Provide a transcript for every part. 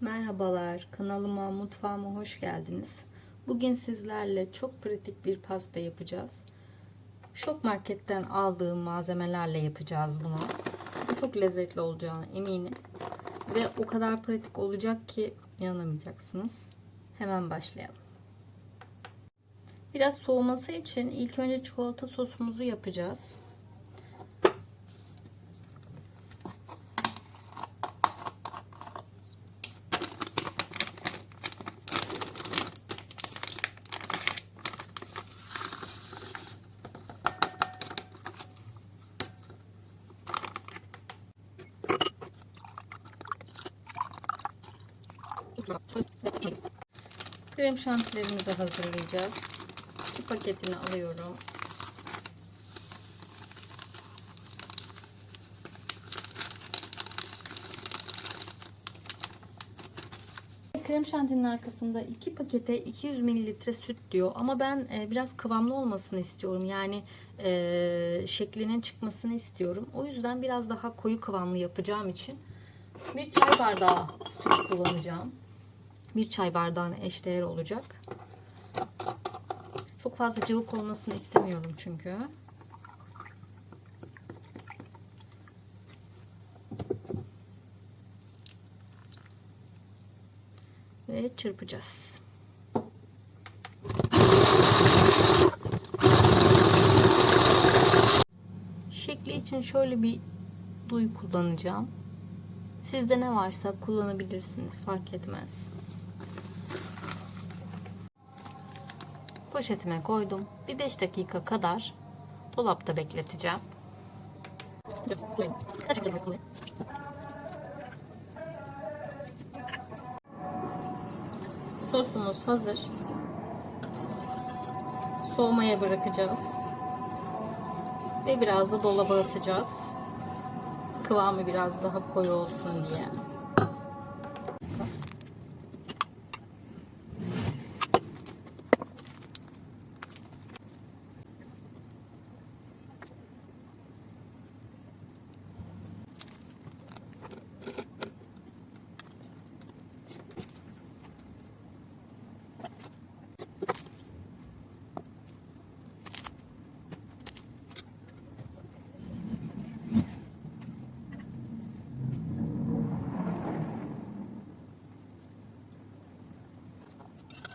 Merhabalar, kanalıma, mutfağıma hoş geldiniz. Bugün sizlerle çok pratik bir pasta yapacağız. Şok marketten aldığım malzemelerle yapacağız bunu. Çok lezzetli olacağına eminim. Ve o kadar pratik olacak ki inanamayacaksınız. Hemen başlayalım. Biraz soğuması için ilk önce çikolata sosumuzu yapacağız. Krem şantilerimizi hazırlayacağız. İki paketini alıyorum. Krem şantinin arkasında iki pakete 200 mililitre süt diyor. Ama ben e, biraz kıvamlı olmasını istiyorum. Yani e, şeklinin çıkmasını istiyorum. O yüzden biraz daha koyu kıvamlı yapacağım için bir çay bardağı süt kullanacağım. Bir çay bardağına eşdeğer olacak. Çok fazla cıvık olmasını istemiyorum çünkü. Ve çırpacağız. Şekli için şöyle bir duy kullanacağım. Sizde ne varsa kullanabilirsiniz. Fark etmez. Poşetime koydum. Bir 5 dakika kadar dolapta bekleteceğim. Sosumuz hazır. Soğumaya bırakacağız. Ve biraz da dolaba atacağız. Kıvamı biraz daha koyu olsun diye.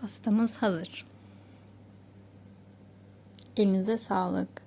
Pastamız hazır. Elinize sağlık.